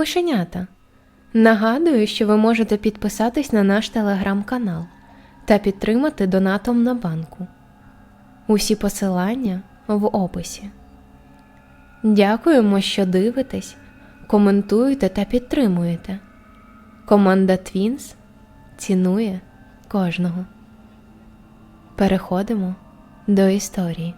мишенята. Нагадую, що ви можете підписатись на наш телеграм-канал та підтримати донатом на банку. Усі посилання в описі. Дякуємо, що дивитесь, коментуєте та підтримуєте. Команда Twins цінує кожного. Переходимо до історії.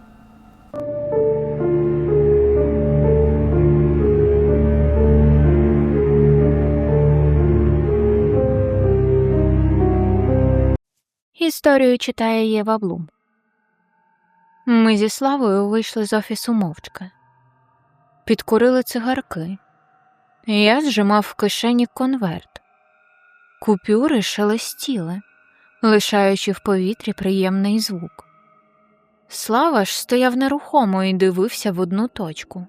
Історію читає Єва Блум. Ми зі Славою вийшли з офісу мовчки. Підкурили цигарки. Я зжимав в кишені конверт. Купюри шелестіли, лишаючи в повітрі приємний звук. Слава ж стояв нерухомо і дивився в одну точку.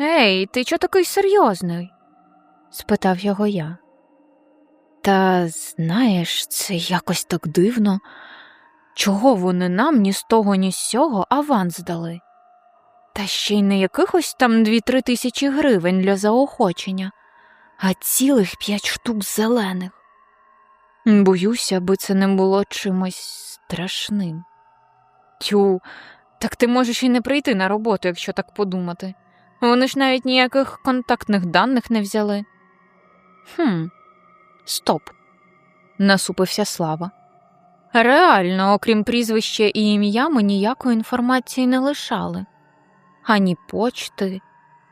Ей, ти чого такий серйозний? спитав його я. Та знаєш, це якось так дивно. Чого вони нам ні з того, ні з сього аванс дали? Та ще й не якихось там дві-три тисячі гривень для заохочення, а цілих п'ять штук зелених. Боюся, аби це не було чимось страшним. Тю, так ти можеш і не прийти на роботу, якщо так подумати. Вони ж навіть ніяких контактних даних не взяли. Хм, стоп, насупився Слава. Реально, окрім прізвища і ім'я, ми ніякої інформації не лишали ані почти,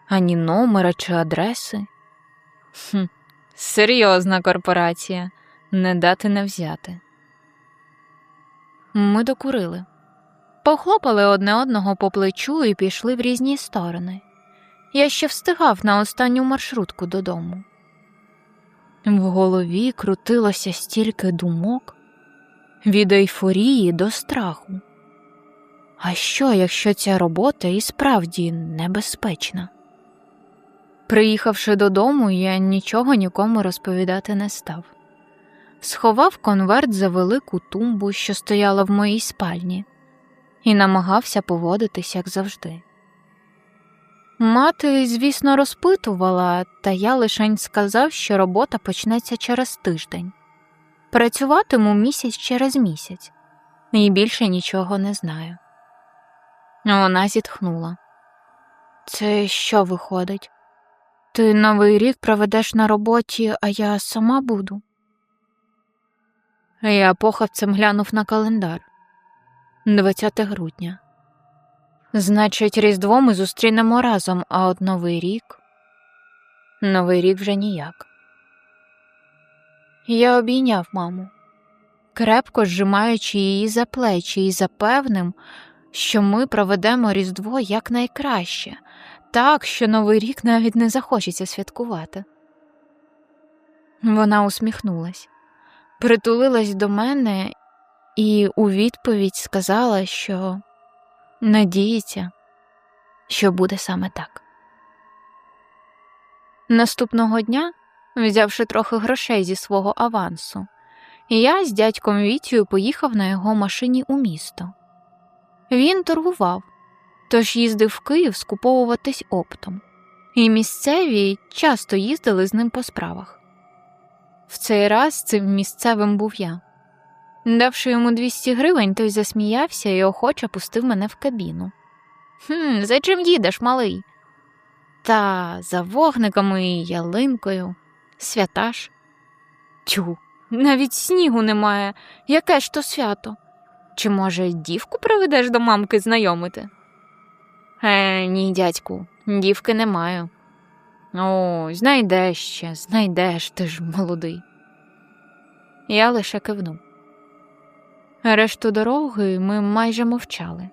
ані номера чи адреси. Хм, серйозна корпорація, не дати не взяти. Ми докурили, похлопали одне одного по плечу і пішли в різні сторони. Я ще встигав на останню маршрутку додому. В голові крутилося стільки думок від ейфорії до страху. А що, якщо ця робота і справді небезпечна? Приїхавши додому, я нічого нікому розповідати не став. Сховав конверт за велику тумбу, що стояла в моїй спальні, і намагався поводитись, як завжди. Мати, звісно, розпитувала, та я лишень сказав, що робота почнеться через тиждень. Працюватиму місяць через місяць, і більше нічого не знаю. Вона зітхнула. Це що виходить? Ти новий рік проведеш на роботі, а я сама буду. Я похавцем глянув на календар 20 грудня. Значить, Різдво ми зустрінемо разом, а от Новий рік. Новий рік вже ніяк. Я обійняв маму, крепко зжимаючи її за плечі і запевним, що ми проведемо Різдво якнайкраще, так, що Новий рік навіть не захочеться святкувати. Вона усміхнулась, притулилась до мене і у відповідь сказала, що надіється, що буде саме так. Наступного дня, взявши трохи грошей зі свого авансу, я з дядьком Вітію поїхав на його машині у місто. Він торгував, тож їздив в Київ скуповуватись оптом, і місцеві часто їздили з ним по справах. В цей раз цим місцевим був я. Давши йому 200 гривень, той засміявся і охоче пустив мене в кабіну. Хм, за чим їдеш, малий? Та за вогниками і ялинкою, свята ж. Тю, навіть снігу немає. Яке ж то свято? Чи, може, дівку приведеш до мамки знайомити? Е, ні, дядьку, дівки не маю. О, знайдеш ще, знайдеш, ти ж молодий. Я лише кивнув. Решту дороги ми майже мовчали,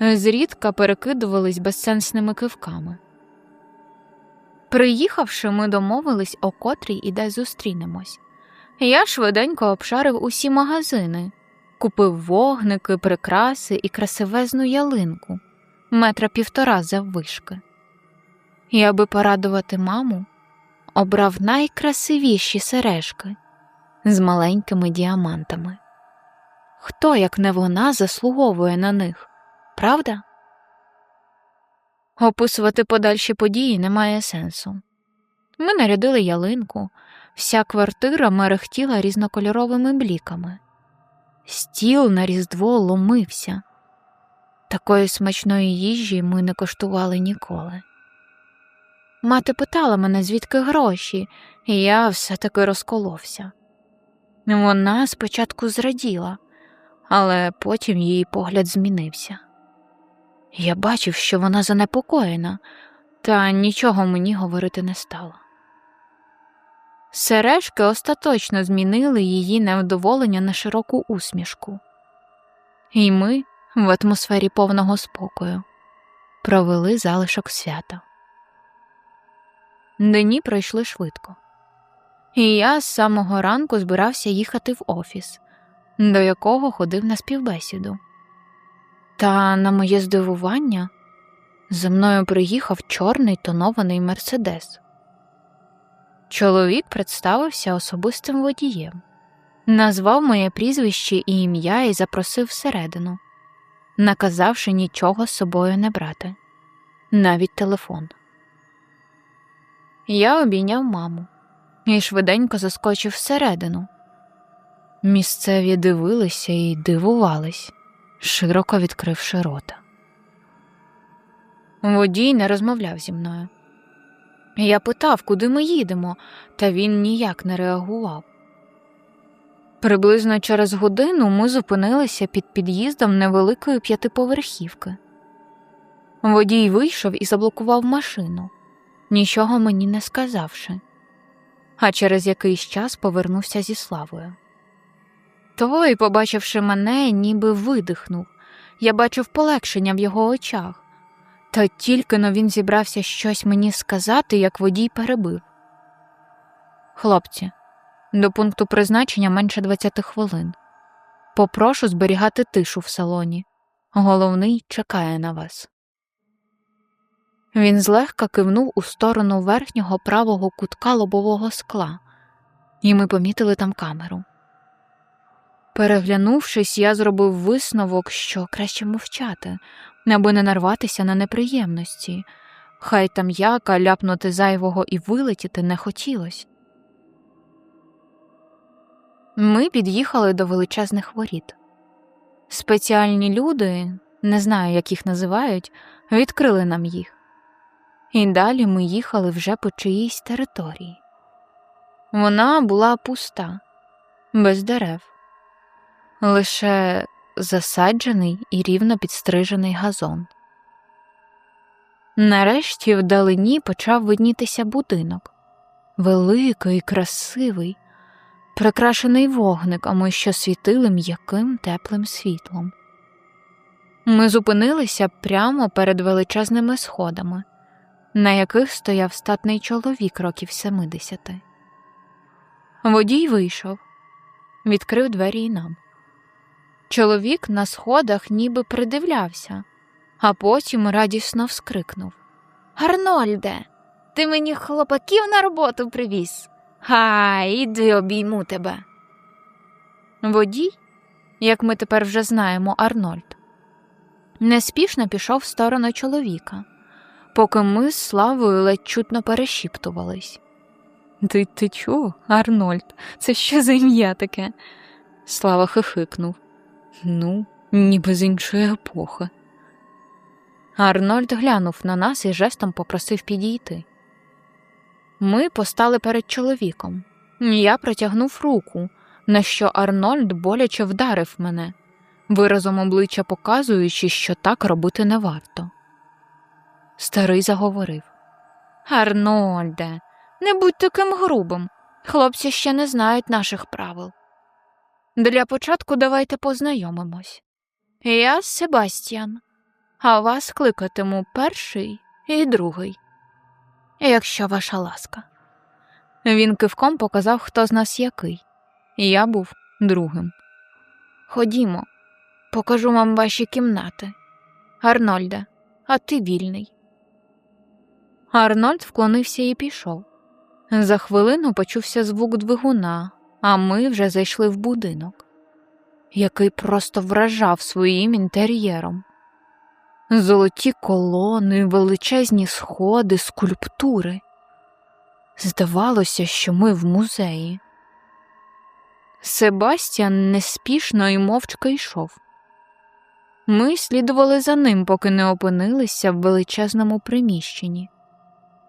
зрідка перекидувались безсенсними кивками. Приїхавши, ми домовились, о котрій і де зустрінемось. Я швиденько обшарив усі магазини, купив вогники, прикраси і красивезну ялинку метра півтора заввишки. І аби порадувати маму, обрав найкрасивіші сережки з маленькими діамантами. Хто, як не вона, заслуговує на них, правда? Описувати подальші події немає сенсу. Ми нарядили ялинку, вся квартира мерехтіла різнокольоровими бліками. Стіл на різдво ломився. Такої смачної їжі ми не коштували ніколи. Мати питала мене, звідки гроші, і я все таки розколовся. Вона спочатку зраділа, але потім її погляд змінився. Я бачив, що вона занепокоєна, та нічого мені говорити не стала. Сережки остаточно змінили її невдоволення на широку усмішку. І ми, в атмосфері повного спокою, провели залишок свята. Дні пройшли швидко, і я з самого ранку збирався їхати в офіс, до якого ходив на співбесіду. Та, на моє здивування, за мною приїхав чорний тонований мерседес. Чоловік представився особистим водієм, назвав моє прізвище і ім'я і запросив всередину, наказавши нічого з собою не брати, навіть телефон. Я обійняв маму і швиденько заскочив всередину. Місцеві дивилися і дивувались, широко відкривши рота. Водій не розмовляв зі мною. Я питав, куди ми їдемо, та він ніяк не реагував. Приблизно через годину ми зупинилися під під'їздом невеликої п'ятиповерхівки. Водій вийшов і заблокував машину, нічого мені не сказавши, а через якийсь час повернувся зі славою. Той, побачивши мене, ніби видихнув. Я бачив полегшення в його очах. Та тільки но він зібрався щось мені сказати, як водій перебив. Хлопці, до пункту призначення менше 20 хвилин. Попрошу зберігати тишу в салоні. Головний чекає на вас. Він злегка кивнув у сторону верхнього правого кутка лобового скла, і ми помітили там камеру. Переглянувшись, я зробив висновок, що краще мовчати, аби не нарватися на неприємності. Хай там яка ляпнути зайвого і вилетіти не хотілося. Ми під'їхали до величезних воріт. Спеціальні люди, не знаю, як їх називають, відкрили нам їх. І далі ми їхали вже по чиїсь території. Вона була пуста, без дерев, лише засаджений і рівно підстрижений газон. Нарешті вдалині почав виднітися будинок великий, красивий, прикрашений вогниками, що світили м'яким теплим світлом. Ми зупинилися прямо перед величезними сходами, на яких стояв статний чоловік років семидесяти. Водій вийшов, відкрив двері й нам. Чоловік на сходах ніби придивлявся, а потім радісно вскрикнув Арнольде, ти мені хлопаків на роботу привіз. Ха, іди обійму тебе. Водій, як ми тепер вже знаємо, Арнольд, неспішно пішов в сторону чоловіка, поки ми з Славою ледь чутно перешіптувались. Ти ти чого, Арнольд? Це що за ім'я таке? Слава хихикнув. Ну, ніби з іншої епохи. Арнольд глянув на нас і жестом попросив підійти. Ми постали перед чоловіком. Я протягнув руку, на що Арнольд боляче вдарив мене, виразом обличчя показуючи, що так робити не варто. Старий заговорив Арнольде, не будь таким грубим. Хлопці ще не знають наших правил. Для початку давайте познайомимось. Я Себастьян, а вас кликатиму перший і другий, якщо ваша ласка. Він кивком показав, хто з нас який, я був другим. Ходімо, покажу вам ваші кімнати. Арнольде, а ти вільний. Арнольд вклонився і пішов. За хвилину почувся звук двигуна, а ми вже зайшли в будинок, який просто вражав своїм інтер'єром. Золоті колони, величезні сходи, скульптури. Здавалося, що ми в музеї. Себастьян неспішно і мовчки йшов. Ми слідували за ним, поки не опинилися в величезному приміщенні.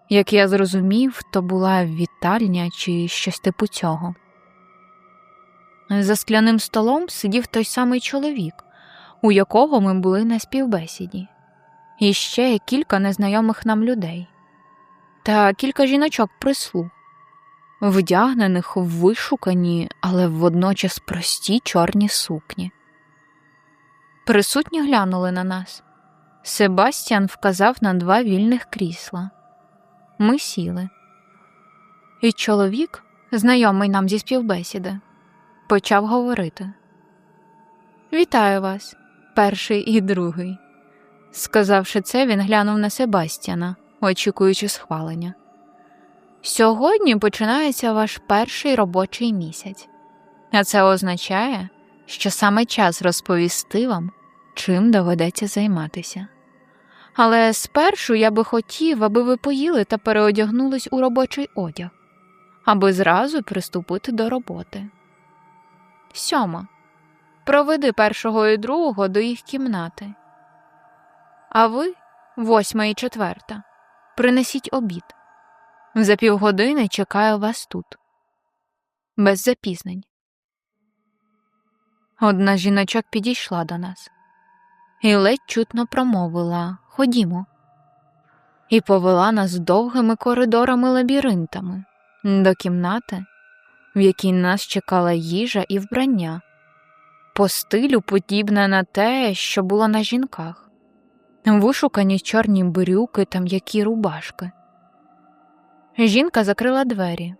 Як я зрозумів, то була вітальня чи щось типу цього. За скляним столом сидів той самий чоловік, у якого ми були на співбесіді, і ще кілька незнайомих нам людей, та кілька жіночок прислуг, вдягнених в вишукані, але водночас прості чорні сукні. Присутні глянули на нас. Себастьян вказав на два вільних крісла. Ми сіли. І чоловік, знайомий нам зі співбесіди, почав говорити. Вітаю вас, перший і другий. Сказавши це, він глянув на Себастьяна, очікуючи схвалення. Сьогодні починається ваш перший робочий місяць, а це означає, що саме час розповісти вам, чим доведеться займатися. Але спершу я би хотів, аби ви поїли та переодягнулись у робочий одяг, аби зразу приступити до роботи. Сьома. Проведи першого і другого до їх кімнати. А ви, восьма і четверта, принесіть обід. За півгодини чекаю вас тут. Без запізнень. Одна жіночок підійшла до нас і ледь чутно промовила Ходімо. І повела нас довгими коридорами лабіринтами до кімнати, в якій нас чекала їжа і вбрання, по стилю подібне на те, що було на жінках, вишукані чорні брюки та м'які рубашки. Жінка закрила двері,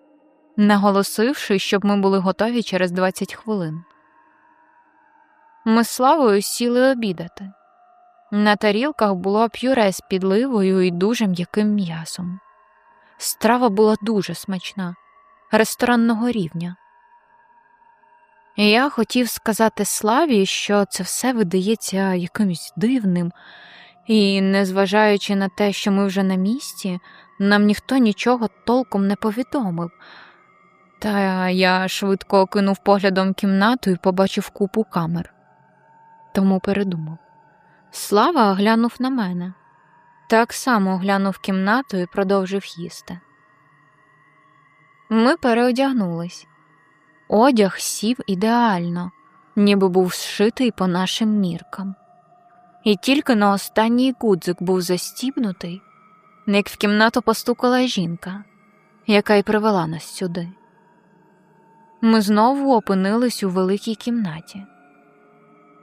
наголосивши, щоб ми були готові через 20 хвилин. Ми з Славою сіли обідати. На тарілках було пюре з підливою і дуже м'яким м'ясом. Страва була дуже смачна, ресторанного рівня. Я хотів сказати Славі, що це все видається якимось дивним, і, незважаючи на те, що ми вже на місці, нам ніхто нічого толком не повідомив. Та я швидко окинув поглядом кімнату і побачив купу камер. Тому передумав. Слава глянув на мене. Так само глянув кімнату і продовжив їсти. Ми переодягнулись. Одяг сів ідеально, ніби був зшитий по нашим міркам. І тільки на останній гудзик був застібнутий, як в кімнату постукала жінка, яка й привела нас сюди. Ми знову опинились у великій кімнаті.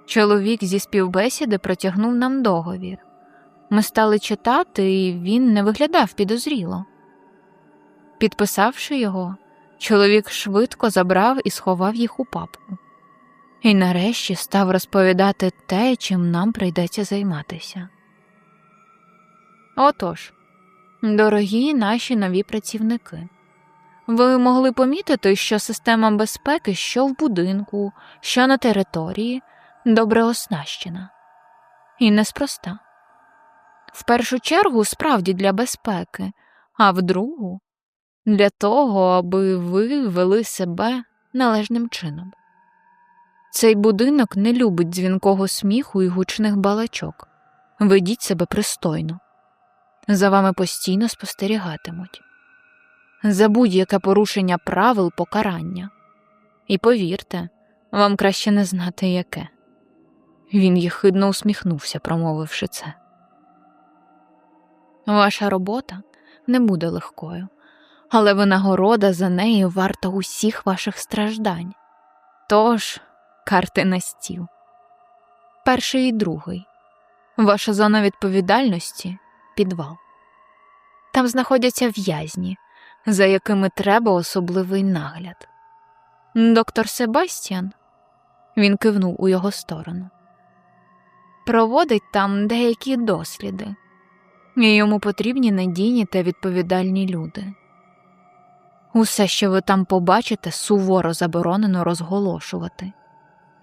Чоловік зі співбесіди протягнув нам договір. Ми стали читати, і він не виглядав підозріло. Підписавши його, чоловік швидко забрав і сховав їх у папку. І нарешті став розповідати те, чим нам прийдеться займатися. Отож, дорогі наші нові працівники, ви могли помітити, що система безпеки, що в будинку, що на території, добре оснащена. І неспроста. В першу чергу справді для безпеки, а в другу для того, аби ви вели себе належним чином. Цей будинок не любить дзвінкого сміху і гучних балачок. Ведіть себе пристойно. За вами постійно спостерігатимуть. За будь-яке порушення правил покарання. І повірте, вам краще не знати яке. Він єхидно усміхнувся, промовивши це. Ваша робота не буде легкою, але винагорода за неї варта усіх ваших страждань. Тож, карти на стіл. Перший і другий. Ваша зона відповідальності підвал. Там знаходяться в'язні, за якими треба особливий нагляд. Доктор Себастьян він кивнув у його сторону. Проводить там деякі досліди, і йому потрібні надійні та відповідальні люди. Усе, що ви там побачите, суворо заборонено розголошувати,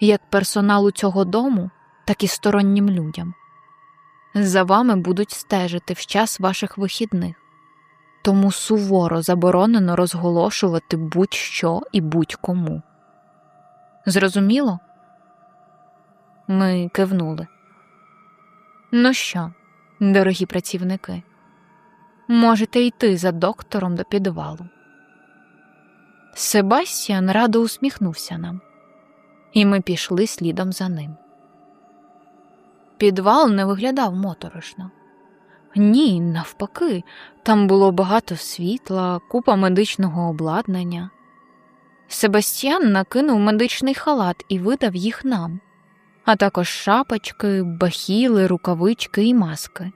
як персоналу цього дому, так і стороннім людям. За вами будуть стежити в час ваших вихідних, тому суворо заборонено розголошувати будь-що і будь-кому. Зрозуміло? Ми кивнули. Ну що, дорогі працівники, можете йти за доктором до підвалу. Себастьян радо усміхнувся нам, і ми пішли слідом за ним. Підвал не виглядав моторошно. Ні, навпаки, там було багато світла, купа медичного обладнання. Себастьян накинув медичний халат і видав їх нам, а також шапочки, бахіли, рукавички і маски.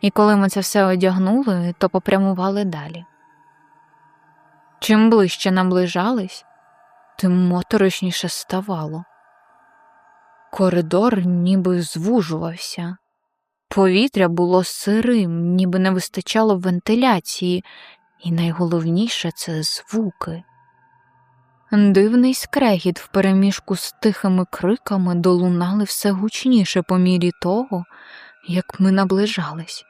І коли ми це все одягнули, то попрямували далі. Чим ближче наближались, тим моторошніше ставало. Коридор ніби звужувався. Повітря було сирим, ніби не вистачало вентиляції, і найголовніше це звуки. Дивний скрегіт впереміжку з тихими криками долунали все гучніше по мірі того, як ми наближались.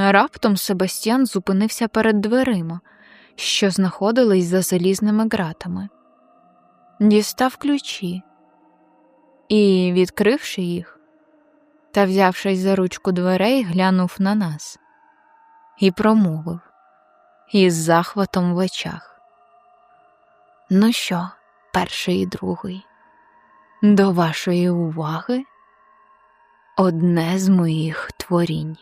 Раптом Себастьян зупинився перед дверима, що знаходились за залізними ґратами, дістав ключі і, відкривши їх, та, взявшись за ручку дверей, глянув на нас і промовив із захватом в очах. Ну що, перший і другий, до вашої уваги одне з моїх творінь.